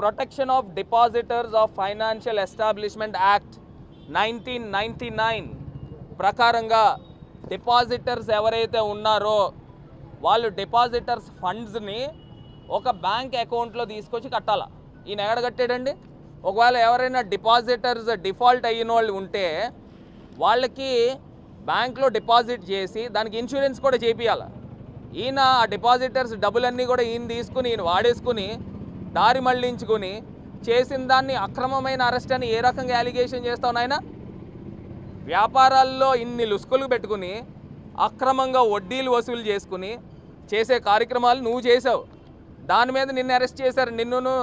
Protection of depositors of financial establishment act nineteen ninety nine ప్రకారంగా depositors ఎవరైతే ఉన్నారో వాళ్ళు డిపాజిటర్స్ ఫండ్స్ని ఒక బ్యాంక్ అకౌంట్లో తీసుకొచ్చి కట్టాల. ఈయన ఎక్కడ కట్టాడండి? ఒకవేళ ఎవరైనా డిపాజిటర్స్ డిఫాల్ట్ అయిన వాళ్ళు ఉంటే వాళ్ళకి బ్యాంక్లో డిపాజిట్ చేసి దానికి ఇన్సూరెన్స్ కూడా చేపియాలి. ఈయన ఆ డిపాజిటర్స్ డబ్బులన్నీ కూడా ఈయన తీసుకుని ఈయన వాడేసుకుని దారి మళ్ళించుకొని చేసిన దాన్ని అక్రమమైన అరెస్ట్ అని ఏ రకంగా అలిగేషన్ చేస్తావు నాయన? వ్యాపారాల్లో ఇన్ని లుసుకులు పెట్టుకుని అక్రమంగా వడ్డీలు వసూలు చేసుకుని చేసే కార్యక్రమాలు నువ్వు చేసావు. దాని మీద నిన్ను అరెస్ట్ చేశారు. నిన్నును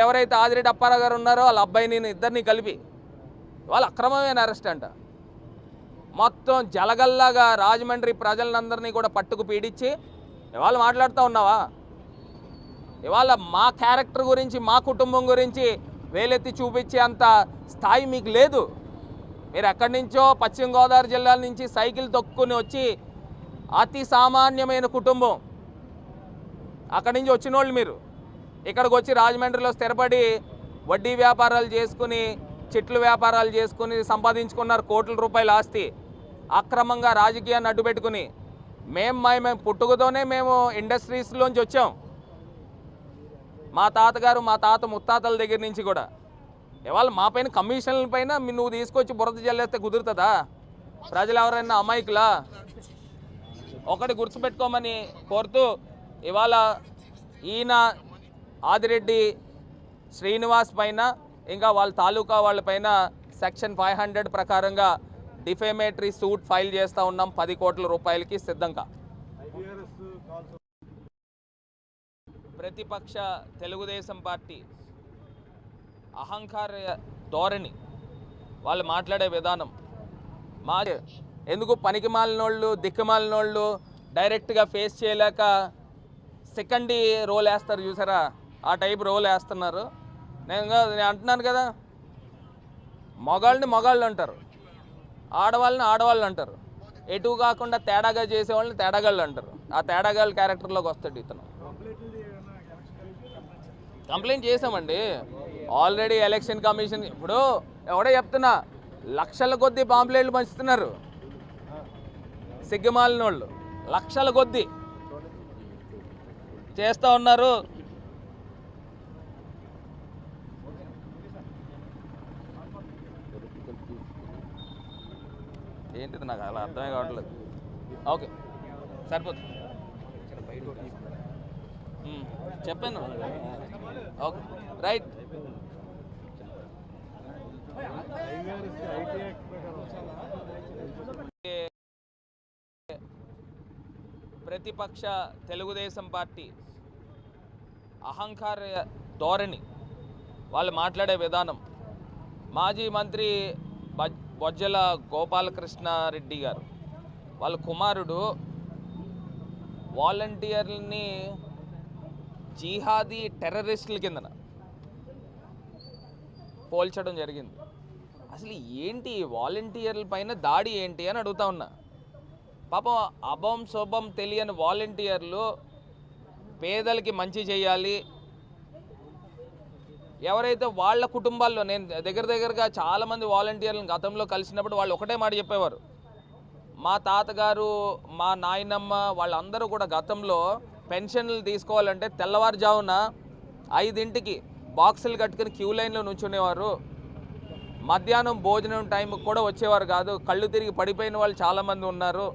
ఎవరైతే ఆదిరెడ్డి అప్పారావు గారు ఉన్నారో వాళ్ళ అబ్బాయి నేను ఇద్దరిని కలిపి. వాళ్ళు అక్రమమైన అరెస్ట్ అంట. మొత్తం జలగల్లాగా రాజమండ్రి ప్రజలందరినీ కూడా పట్టుకు పీడించి వాళ్ళు మాట్లాడుతూ ఉన్నావా? ఇవాళ మా క్యారెక్టర్ గురించి మా కుటుంబం గురించి వేలెత్తి చూపించే అంత స్థాయి మీకు లేదు. మీరు ఎక్కడి నుంచో పశ్చిమ గోదావరి జిల్లాల నుంచి సైకిల్ తొక్కుని వచ్చి అతి సామాన్యమైన కుటుంబం. అక్కడి నుంచి వచ్చిన వాళ్ళు మీరు. ఇక్కడికి వచ్చి రాజమండ్రిలో స్థిరపడి వడ్డీ వ్యాపారాలు చేసుకుని చెట్లు వ్యాపారాలు చేసుకుని సంపాదించుకున్నారు కోట్ల రూపాయల ఆస్తి. అక్రమంగా రాజకీయాన్ని అడ్డుపెట్టుకుని మేము మేము పుట్టుకతోనే మేము ఇండస్ట్రీస్లోంచి వచ్చాం. మా తాతగారు మా తాత ముత్తాతల దగ్గర నుంచి కూడా. ఇవాళ మా పైన కమిషన్ల పైన నువ్వు తీసుకొచ్చి బురద జల్లేస్తే కుదురుతుందా? ప్రజలు ఎవరైనా అమాయకులా? ఒకటి గుర్తుపెట్టుకోమని కోరుతూ ఇవాళ ఈయన ఆదిరెడ్డి శ్రీనివాస్ పైన ఇంకా వాళ్ళ తాలూకా వాళ్ళ పైన సెక్షన్ ఫైవ్ హండ్రెడ్ ప్రకారంగా డిఫేమేటరీ సూట్ ఫైల్ చేస్తూ ఉన్నాం పది కోట్ల రూపాయలకి సిద్ధంగా. ప్రతిపక్ష తెలుగుదేశం పార్టీ అహంకార ధోరణి వాళ్ళు మాట్లాడే విధానం మా ఎందుకు పనికి మాలినోళ్ళు దిక్కుమాలినోళ్ళు డైరెక్ట్గా ఫేస్ చేయలేక సెకండ్ రోల్ వేస్తారు చూసారా? ఆ టైప్ రోల్ వేస్తున్నారు. నేను నేను అంటున్నాను కదా మగాళ్ళని మగాళ్ళు అంటారు ఆడవాళ్ళని ఆడవాళ్ళు అంటారు ఎటు కాకుండా తేడాగా చేసేవాళ్ళని తేడాగాళ్ళు అంటారు. ఆ తేడాగాళ్ళ క్యారెక్టర్లోకి వస్తాడు ఇతను. కంప్లైంట్ చేసామండి ఆల్రెడీ ఎలక్షన్ కమిషన్ ఇప్పుడు ఎవడో చెప్తున్నా లక్షల కొద్దీ పాంప్లెట్లు పంచుతున్నారు. సిగ్గుమాలిన వాళ్ళు లక్షల కొద్దీ. చేస్తూ ఉన్నారు. ఏంటిది నాకు అలా అర్థమే కావట్లేదు. ఓకే సరిపోతుంది. Hmm. చెప్పాను. ఓకే. రైట్. ప్రతిపక్ష తెలుగుదేశం పార్టీ అహంకార ధోరణి వాళ్ళు మాట్లాడే విధానం. మాజీ మంత్రి బొజ్జల గోపాలకృష్ణారెడ్డి గారు. వాళ్ళ కుమారుడు వాలంటీర్లని జీహాదీ టెర్రరిస్టుల కిందన పోల్చడం జరిగింది. అసలు ఏంటి వాలంటీర్ల పైన దాడి ఏంటి అని అడుగుతా ఉన్నా. పాపం అభం శుభం తెలియని వాలంటీర్లు పేదలకి మంచి చేయాలి. ఎవరైతే వాళ్ళ కుటుంబాల్లో నేను దగ్గర దగ్గరగా చాలామంది వాలంటీర్లను గతంలో కలిసినప్పుడు వాళ్ళు ఒకటే మాట చెప్పేవారు. మా తాతగారు మా నాయనమ్మ వాళ్ళందరూ కూడా గతంలో పెన్షన్లు తీసుకోవాలంటే తెల్లవారుజామున ఐదింటికి బాక్సులు కట్టుకుని క్యూ లైన్లో నుంచునేవారు. మధ్యాహ్నం భోజనం టైంకి కూడా వచ్చేవారు కాదు. కళ్ళు తిరిగి పడిపోయిన వాళ్ళు చాలామంది ఉన్నారు.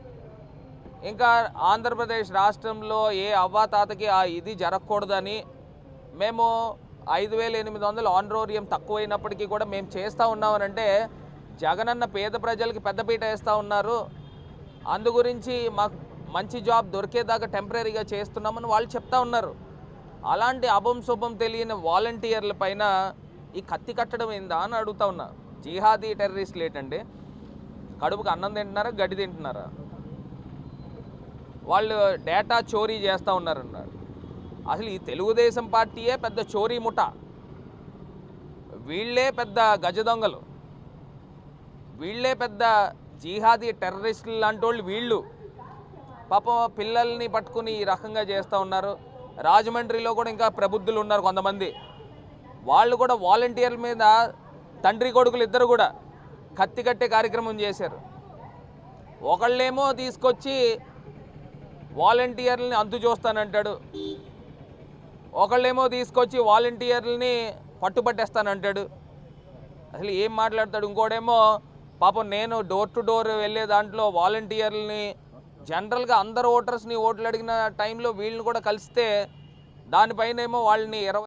ఇంకా ఆంధ్రప్రదేశ్ రాష్ట్రంలో ఏ అవ్వాతాతకి ఆ ఇది జరగకూడదని మేము ఐదు వేల ఎనిమిది వందలు ఆన్రోరియం తక్కువైనప్పటికీ కూడా మేము చేస్తూ ఉన్నామనంటే జగనన్న పేద ప్రజలకి పెద్దపీట వేస్తూ ఉన్నారు. అందు గురించి మాకు మంచి జాబ్ దొరికేదాకా టెంపరీగా చేస్తున్నామని వాళ్ళు చెప్తా ఉన్నారు. అలాంటి అభం శుభం తెలియని వాలంటీర్ల పైన ఈ కత్తి కట్టడం ఏందా అని అడుగుతా ఉన్నా. జిహాదీ టెర్రరిస్టులు ఏంటండి? కడుపుకి అన్నం తింటున్నారా గడ్డి తింటున్నారా? వాళ్ళు డేటా చోరీ చేస్తూ ఉన్నారన్నారు. అసలు ఈ తెలుగుదేశం పార్టీయే పెద్ద చోరీ ముఠ. వీళ్ళే పెద్ద గజ దొంగలు. వీళ్ళే పెద్ద జిహాదీ టెర్రరిస్టులు లాంటి వాళ్ళు వీళ్ళు. పాపం పిల్లల్ని పట్టుకుని ఈ రకంగా చేస్తూ ఉన్నారు. రాజమండ్రిలో కూడా ఇంకా ప్రబుద్ధులు ఉన్నారు కొంతమంది. వాళ్ళు కూడా వాలంటీర్ల మీద తండ్రి కొడుకులు ఇద్దరు కూడా కత్తి కట్టే కార్యక్రమం చేశారు. ఒకళ్ళేమో తీసుకొచ్చి వాలంటీర్లని అంతు చూస్తానంటాడు ఒకళ్ళేమో తీసుకొచ్చి వాలంటీర్లని పట్టుబట్టేస్తానంటాడు అసలు ఏం మాట్లాడతాడు? ఇంకోడేమో పాపం నేను డోర్ టు డోర్ వెళ్ళే దాంట్లో వాలంటీర్లని జనరల్గా అందరు ఓటర్స్ని ఓట్లు అడిగిన టైంలో వీళ్ళని కూడా కలిస్తే దానిపైన ఏమో వాళ్ళని ఇరవై